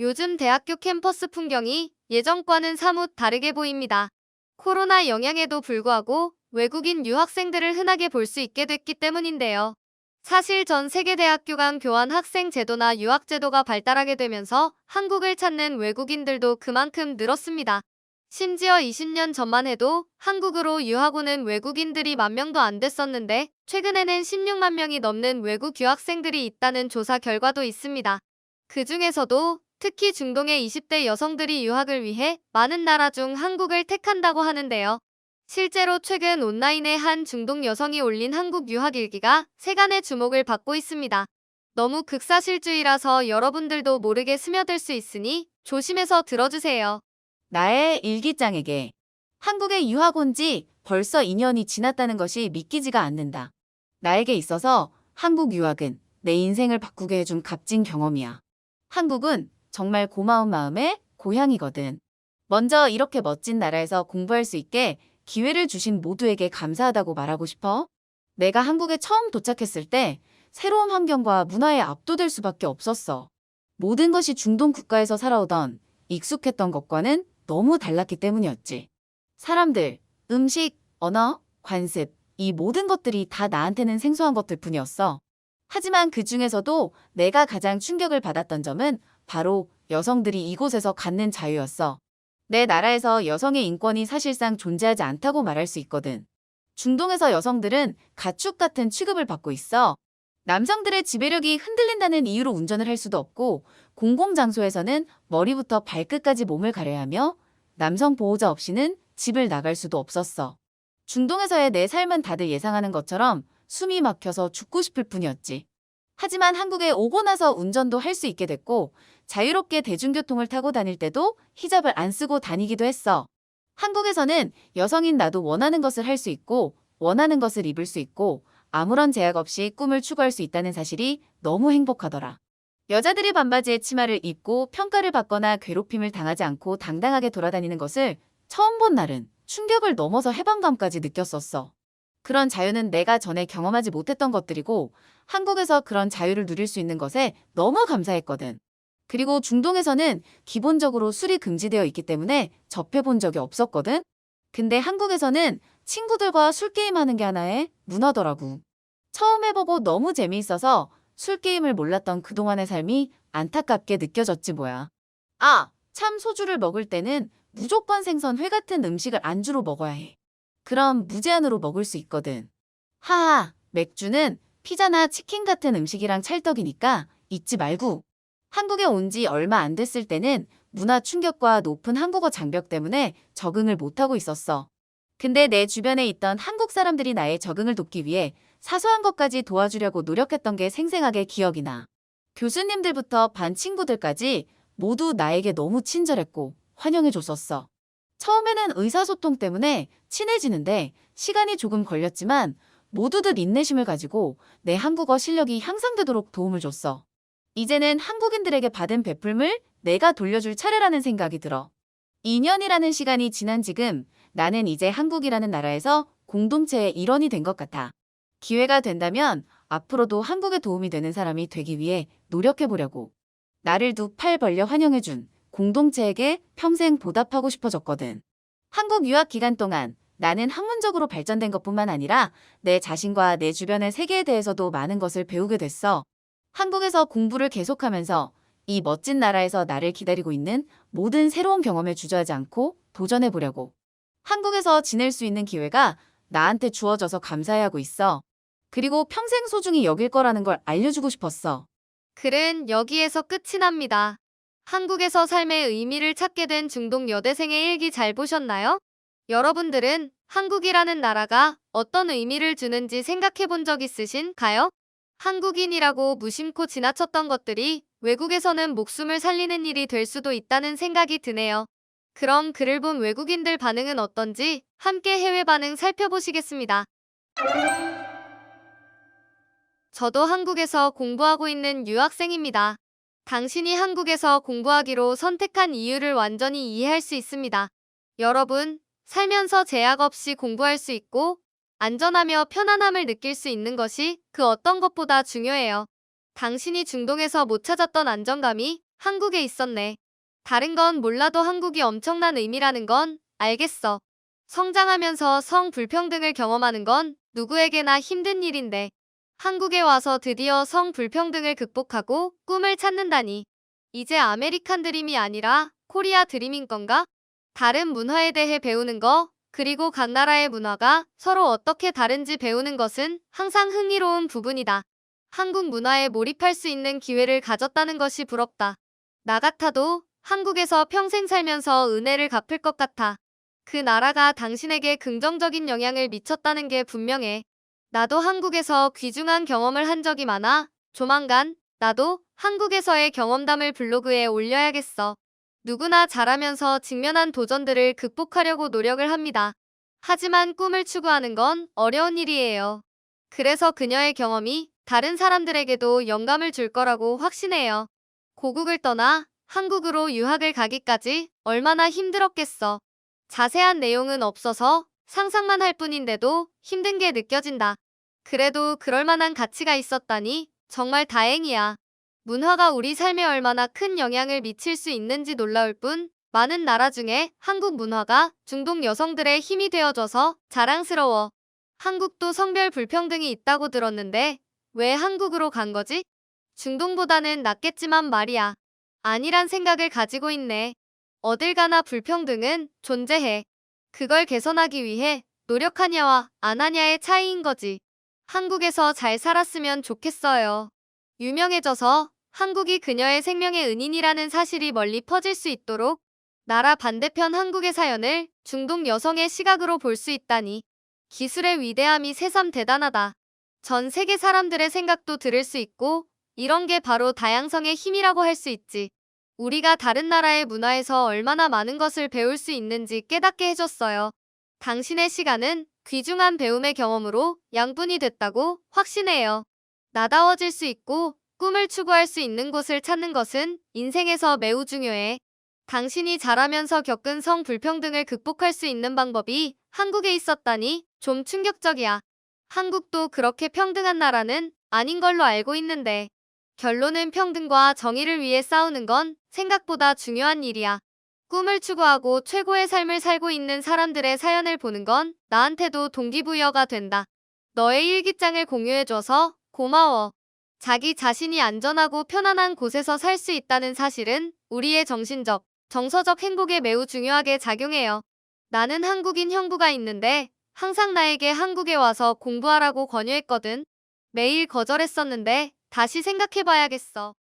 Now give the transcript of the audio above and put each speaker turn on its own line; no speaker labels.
요즘 대학교 캠퍼스 풍경이 예전과는 사뭇 다르게 보입니다. 코로나 영향에도 불구하고 외국인 유학생들을 흔하게 볼 수 있게 됐기 때문인데요. 사실 전 세계 대학교 간 교환 학생 제도나 유학 제도가 발달하게 되면서 한국을 찾는 외국인들도 그만큼 늘었습니다. 심지어 20년 전만 해도 한국으로 유학 오는 외국인들이 만 명도 안 됐었는데 최근에는 16만 명이 넘는 외국 유학생들이 있다는 조사 결과도 있습니다. 그 중에서도 특히 중동의 20대 여성들이 유학을 위해 많은 나라 중 한국을 택한다고 하는데요. 실제로 최근 온라인에 한 중동 여성이 올린 한국 유학 일기가 세간의 주목을 받고 있습니다. 너무 극사실주의라서 여러분들도 모르게 스며들 수 있으니 조심해서 들어주세요.
나의 일기장에게 한국에 유학 온 지 벌써 2년이 지났다는 것이 믿기지가 않는다. 나에게 있어서 한국 유학은 내 인생을 바꾸게 해준 값진 경험이야. 한국은 정말 고마운 마음의 고향이거든. 먼저 이렇게 멋진 나라에서 공부할 수 있게 기회를 주신 모두에게 감사하다고 말하고 싶어. 내가 한국에 처음 도착했을 때 새로운 환경과 문화에 압도될 수밖에 없었어. 모든 것이 중동 국가에서 살아오던 익숙했던 것과는 너무 달랐기 때문이었지. 사람들, 음식, 언어, 관습, 이 모든 것들이 다 나한테는 생소한 것들 뿐이었어. 하지만 그 중에서도 내가 가장 충격을 받았던 점은 바로 여성들이 이곳에서 갖는 자유였어. 내 나라에서 여성의 인권이 사실상 존재하지 않다고 말할 수 있거든. 중동에서 여성들은 가축 같은 취급을 받고 있어. 남성들의 지배력이 흔들린다는 이유로 운전을 할 수도 없고 공공장소에서는 머리부터 발끝까지 몸을 가려야 하며 남성 보호자 없이는 집을 나갈 수도 없었어. 중동에서의 내 삶은 다들 예상하는 것처럼 숨이 막혀서 죽고 싶을 뿐이었지. 하지만 한국에 오고 나서 운전도 할 수 있게 됐고 자유롭게 대중교통을 타고 다닐 때도 히잡을 안 쓰고 다니기도 했어. 한국에서는 여성인 나도 원하는 것을 할 수 있고 원하는 것을 입을 수 있고 아무런 제약 없이 꿈을 추구할 수 있다는 사실이 너무 행복하더라. 여자들이 반바지에 치마를 입고 평가를 받거나 괴롭힘을 당하지 않고 당당하게 돌아다니는 것을 처음 본 날은 충격을 넘어서 해방감까지 느꼈었어. 그런 자유는 내가 전에 경험하지 못했던 것들이고 한국에서 그런 자유를 누릴 수 있는 것에 너무 감사했거든. 그리고 중동에서는 기본적으로 술이 금지되어 있기 때문에 접해본 적이 없었거든. 근데 한국에서는 친구들과 술게임 하는 게 하나의 문화더라고. 처음 해보고 너무 재미있어서 술게임을 몰랐던 그동안의 삶이 안타깝게 느껴졌지 뭐야. 아, 참 소주를 먹을 때는 무조건 생선 회 같은 음식을 안주로 먹어야 해. 그럼 무제한으로 먹을 수 있거든. 하하, 맥주는 피자나 치킨 같은 음식이랑 찰떡이니까 잊지 말고. 한국에 온 지 얼마 안 됐을 때는 문화 충격과 높은 한국어 장벽 때문에 적응을 못하고 있었어. 근데 내 주변에 있던 한국 사람들이 나의 적응을 돕기 위해 사소한 것까지 도와주려고 노력했던 게 생생하게 기억이 나. 교수님들부터 반 친구들까지 모두 나에게 너무 친절했고 환영해줬었어. 처음에는 의사소통 때문에 친해지는데 시간이 조금 걸렸지만 모두들 인내심을 가지고 내 한국어 실력이 향상되도록 도움을 줬어. 이제는 한국인들에게 받은 베풀물 내가 돌려줄 차례라는 생각이 들어. 2년이라는 시간이 지난 지금 나는 이제 한국이라는 나라에서 공동체의 일원이 된 것 같아. 기회가 된다면 앞으로도 한국에 도움이 되는 사람이 되기 위해 노력해 보려고. 나를 두 팔 벌려 환영해준 공동체에게 평생 보답하고 싶어졌거든. 한국 유학 기간 동안 나는 학문적으로 발전된 것뿐만 아니라 내 자신과 내 주변의 세계에 대해서도 많은 것을 배우게 됐어. 한국에서 공부를 계속하면서 이 멋진 나라에서 나를 기다리고 있는 모든 새로운 경험에 주저하지 않고 도전해 보려고. 한국에서 지낼 수 있는 기회가 나한테 주어져서 감사해하고 있어. 그리고 평생 소중히 여길 거라는 걸 알려주고 싶었어.
글은 여기에서 끝이 납니다. 한국에서 삶의 의미를 찾게 된 중동 여대생의 일기 잘 보셨나요? 여러분들은 한국이라는 나라가 어떤 의미를 주는지 생각해 본 적 있으신가요? 한국인이라고 무심코 지나쳤던 것들이 외국에서는 목숨을 살리는 일이 될 수도 있다는 생각이 드네요. 그럼 글을 본 외국인들 반응은 어떤지 함께 해외 반응 살펴보시겠습니다. 저도 한국에서 공부하고 있는 유학생입니다. 당신이 한국에서 공부하기로 선택한 이유를 완전히 이해할 수 있습니다. 여러분, 살면서 제약 없이 공부할 수 있고 안전하며 편안함을 느낄 수 있는 것이 그 어떤 것보다 중요해요. 당신이 중동에서 못 찾았던 안정감이 한국에 있었네. 다른 건 몰라도 한국이 엄청난 의미라는 건 알겠어. 성장하면서 성불평등을 경험하는 건 누구에게나 힘든 일인데 한국에 와서 드디어 성 불평등을 극복하고 꿈을 찾는다니. 이제 아메리칸 드림이 아니라 코리아 드림인 건가? 다른 문화에 대해 배우는 거, 그리고 각 나라의 문화가 서로 어떻게 다른지 배우는 것은 항상 흥미로운 부분이다. 한국 문화에 몰입할 수 있는 기회를 가졌다는 것이 부럽다. 나 같아도 한국에서 평생 살면서 은혜를 갚을 것 같아. 그 나라가 당신에게 긍정적인 영향을 미쳤다는 게 분명해. 나도 한국에서 귀중한 경험을 한 적이 많아. 조만간 나도 한국에서의 경험담을 블로그에 올려야겠어. 누구나 잘하면서 직면한 도전들을 극복하려고 노력을 합니다. 하지만 꿈을 추구하는 건 어려운 일이에요. 그래서 그녀의 경험이 다른 사람들에게도 영감을 줄 거라고 확신해요. 고국을 떠나 한국으로 유학을 가기까지 얼마나 힘들었겠어. 자세한 내용은 없어서 상상만 할 뿐인데도 힘든 게 느껴진다. 그래도 그럴 만한 가치가 있었다니 정말 다행이야. 문화가 우리 삶에 얼마나 큰 영향을 미칠 수 있는지 놀라울 뿐 많은 나라 중에 한국 문화가 중동 여성들의 힘이 되어줘서 자랑스러워. 한국도 성별 불평등이 있다고 들었는데 왜 한국으로 간 거지? 중동보다는 낫겠지만 말이야. 아니란 생각을 가지고 있네. 어딜 가나 불평등은 존재해. 그걸 개선하기 위해 노력하냐와 안 하냐의 차이인 거지. 한국에서 잘 살았으면 좋겠어요. 유명해져서 한국이 그녀의 생명의 은인이라는 사실이 멀리 퍼질 수 있도록 나라 반대편 한국의 사연을 중동 여성의 시각으로 볼 수 있다니. 기술의 위대함이 새삼 대단하다. 전 세계 사람들의 생각도 들을 수 있고 이런 게 바로 다양성의 힘이라고 할 수 있지. 우리가 다른 나라의 문화에서 얼마나 많은 것을 배울 수 있는지 깨닫게 해줬어요. 당신의 시간은 귀중한 배움의 경험으로 양분이 됐다고 확신해요. 나다워질 수 있고 꿈을 추구할 수 있는 곳을 찾는 것은 인생에서 매우 중요해. 당신이 자라면서 겪은 성 불평등을 극복할 수 있는 방법이 한국에 있었다니 좀 충격적이야. 한국도 그렇게 평등한 나라는 아닌 걸로 알고 있는데 결론은 평등과 정의를 위해 싸우는 건 생각보다 중요한 일이야. 꿈을 추구하고 최고의 삶을 살고 있는 사람들의 사연을 보는 건 나한테도 동기부여가 된다. 너의 일기장을 공유해줘서 고마워. 자기 자신이 안전하고 편안한 곳에서 살 수 있다는 사실은 우리의 정신적, 정서적 행복에 매우 중요하게 작용해요. 나는 한국인 형부가 있는데 항상 나에게 한국에 와서 공부하라고 권유했거든. 매일 거절했었는데 다시 생각해봐야겠어.